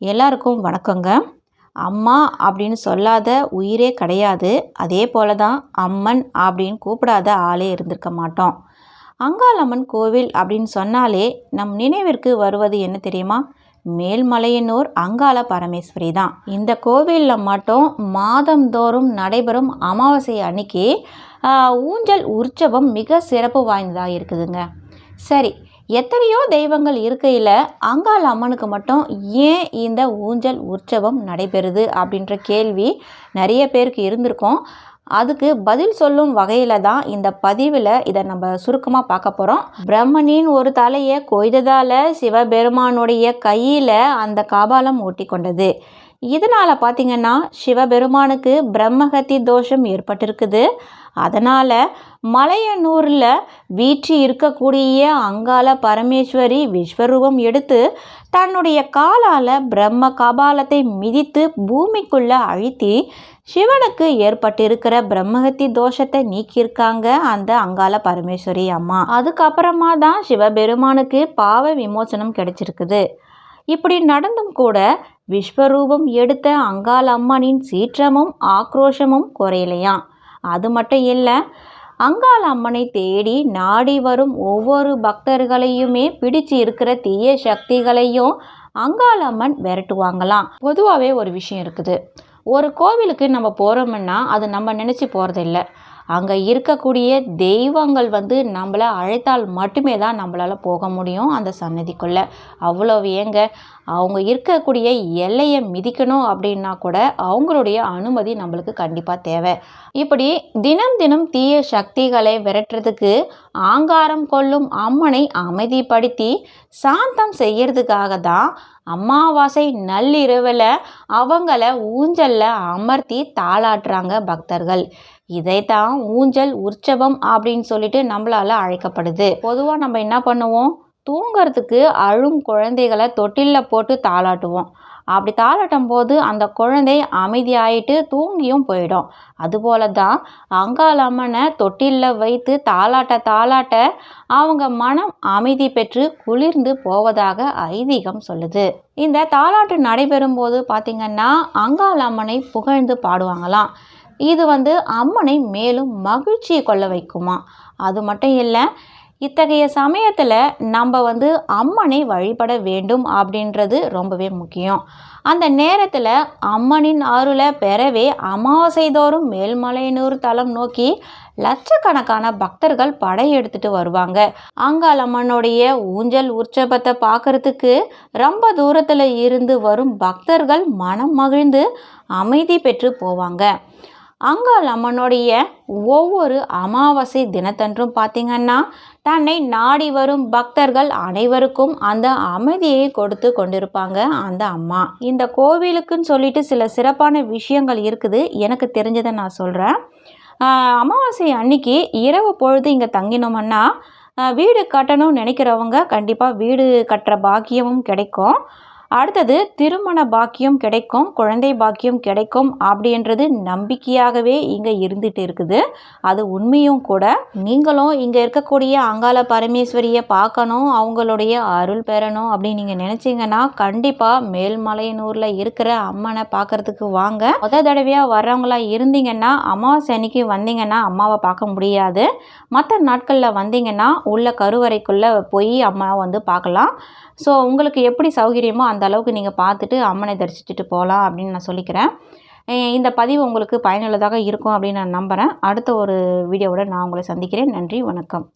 எல்லாருக்கும் வணக்கங்க. அம்மா அப்படின்னு சொல்லாத உயிரே கிடையாது. அதே போல தான் அம்மன் அப்படின்னு கூப்பிடாத ஆளே இருந்திருக்க மாட்டோம். அங்காளம்மன் கோவில் அப்படின்னு சொன்னாலே நம் நினைவிற்கு வருவது என்ன தெரியுமா? மேல்மலையனூர் அங்காள பரமேஸ்வரி தான். இந்த கோவிலில் மட்டும் மாதந்தோறும் நடைபெறும் அமாவாசை அன்னைக்கு ஊஞ்சல் உற்சவம் மிக சிறப்பு வாய்ந்ததாக இருக்குதுங்க. சரி எத்தனையோ தெய்வங்கள் இருக்கையில் அங்காள் அம்மனுக்கு மட்டும் ஏன் இந்த ஊஞ்சல் உற்சவம் நடைபெறுது அப்படின்ற கேள்வி நிறைய பேருக்கு இருந்திருக்கும். அதுக்கு பதில் சொல்லும் வகையில் தான் இந்த பதிவில் இதை நம்ம சுருக்கமாக பார்க்க போகிறோம் பிரம்மனின் ஒரு தலையை கொய்ததால் சிவபெருமானுடைய கையில் அந்த காபாலம் ஓட்டி கொண்டது இதனால் பார்த்திங்கன்னா சிவபெருமானுக்கு பிரம்மகத்தி தோஷம் ஏற்பட்டிருக்குது. அதனால் மலையனூரில் வீற்றி இருக்கக்கூடிய அங்காள பரமேஸ்வரி விஸ்வரூபம் எடுத்து தன்னுடைய காலால் பிரம்ம கபாலத்தை மிதித்து பூமிக்குள்ளே அழுத்தி சிவனுக்கு ஏற்பட்டிருக்கிற பிரம்மகத்தி தோஷத்தை நீக்கியிருக்காங்க அந்த அங்காள பரமேஸ்வரி அம்மா. அதுக்கப்புறமா தான் சிவபெருமானுக்கு பாவ விமோசனம் கிடைச்சிருக்குது. இப்படி நடந்தும் கூட விஸ்வரூபம் எடுத்த அங்காள் அம்மனின் சீற்றமும் ஆக்ரோஷமும் குறையலையாம் அது மட்டும் இல்லை அங்காள் அம்மனை தேடி நாடி வரும் ஒவ்வொரு பக்தர்களையுமே பிடிச்சு இருக்கிற தீய சக்திகளையும் அங்காள் அம்மன் விரட்டுவாங்களாம். பொதுவாகவே ஒரு விஷயம் இருக்குது. ஒரு கோவிலுக்கு நம்ம போகிறோம்னா அது நம்ம நினச்சி போகிறதில்ல அங்கே இருக்கக்கூடிய தெய்வங்கள் வந்து நம்மளை அழைத்தால் மட்டுமே தான் நம்மளால் போக முடியும் அந்த சன்னதிக்குள்ளே அவ்வளோ ஏங்க அவங்க இருக்கக்கூடிய எல்லையை மிதிக்கணும் அப்படின்னா கூட அவங்களுடைய அனுமதி நம்மளுக்கு கண்டிப்பாக தேவை. இப்படி தினம் தினம் தீய சக்திகளை விரட்டுறதுக்கு ஆங்காரம் கொள்ளும் அம்மனை அமைதிப்படுத்தி சாந்தம் செய்யறதுக்காக தான் அமாவாசை நள்ளிரவில் அவங்கள ஊஞ்சலில் அமர்த்தி தாளாட்டுறாங்க பக்தர்கள். இதைத்தான் ஊஞ்சல் உற்சவம் அப்படின்னு சொல்லிட்டு நம்மளால் அழைக்கப்படுது. பொதுவாக நம்ம என்ன பண்ணுவோம்? தூங்கிறதுக்கு அழும் குழந்தைகளை தொட்டிலில் போட்டு தாளாட்டுவோம். அப்படி தாளாட்டும் போது அந்த குழந்தை அமைதியாயிட்டு தூங்கியும் போயிடும். அதுபோல தான் அங்காளம்மனை தொட்டிலில் வைத்து தாளாட்ட தாளாட்ட அவங்க மனம் அமைதி பெற்று குளிர்ந்து போவதாக ஐதீகம் சொல்லுது. இந்த தாளாட்டு நடைபெறும் போது பார்த்திங்கன்னா அங்காளம்மனை புகழ்ந்து பாடுவாங்களாம். இது வந்து அம்மனை மேலும் மகிழ்ச்சியை கொள்ள வைக்குமா? அது மட்டும் இல்லை இத்தகைய சமயத்தில் நம்ம வந்து அம்மனை வழிபட வேண்டும் அப்படின்றது ரொம்பவே முக்கியம். அந்த நேரத்தில் அம்மனின் அருளை பெறவே அமாவாசை தோறும் மேல்மலையனூர் தலம் நோக்கி லட்சக்கணக்கான பக்தர்கள் படையெடுத்துட்டு வருவாங்க. அங்காளம்மனுடைய ஊஞ்சல் உற்சவத்தை பார்க்கறதுக்கு ரொம்ப தூரத்தில் இருந்து வரும் பக்தர்கள் மனம் மகிழ்ந்து அமைதி பெற்று போவாங்க. அங்காள் அம்மனுடைய ஒவ்வொரு அமாவாசை தினத்தன்றும் பார்த்திங்கன்னா தன்னை நாடி வரும் பக்தர்கள் அனைவருக்கும் அந்த அமைதியை கொடுத்து கொண்டிருப்பாங்க அந்த அம்மா. இந்த கோவிலுக்குன்னு சொல்லிட்டு சில சிறப்பான விஷயங்கள் இருக்குது எனக்கு தெரிஞ்சதை நான் சொல்கிறேன் அமாவாசை அன்னைக்கு இரவு பொழுது இங்கே தங்கினோம்னா வீடு கட்டணும்னு நினைக்கிறவங்க கண்டிப்பாக வீடு கட்டுற பாக்கியமும் கிடைக்கும். அடுத்தது திருமண பாக்கியம் கிடைக்கும் குழந்தை பாக்கியம் கிடைக்கும் அப்படின்றது நம்பிக்கையாகவே இங்கே இருந்துகிட்டு இருக்குது. அது உண்மையும் கூட. நீங்களும் இங்கே இருக்கக்கூடிய அங்காள பரமேஸ்வரியை பார்க்கணும் அவங்களுடைய அருள் பெறணும் அப்படின்னு நீங்கள் நினச்சிங்கன்னா கண்டிப்பாக மேல்மலையனூரில் இருக்கிற அம்மனை பார்க்கறதுக்கு வாங்க. முத தடவையாக வர்றவங்களா இருந்தீங்கன்னா அமாவாசை அன்னைக்கு வந்தீங்கன்னா அம்மாவை பார்க்க முடியாது. மற்ற நாட்களில் வந்தீங்கன்னா உள்ள கருவறைக்குள்ளே போய் அம்மாவை வந்து பார்க்கலாம். ஸோ உங்களுக்கு எப்படி சௌகரியமோ அந்த அந்த அளவுக்கு நீங்கள் பார்த்துட்டு அம்மனை தரிசிச்சுட்டு போகலாம் அப்படின்னு நான் சொல்லிக்கிறேன். இந்த பதிவு உங்களுக்கு பயனுள்ளதாக இருக்கும் அப்படின்னு நான் நம்புகிறேன் அடுத்த ஒரு வீடியோவோட நான் உங்களை சந்திக்கிறேன். நன்றி வணக்கம்.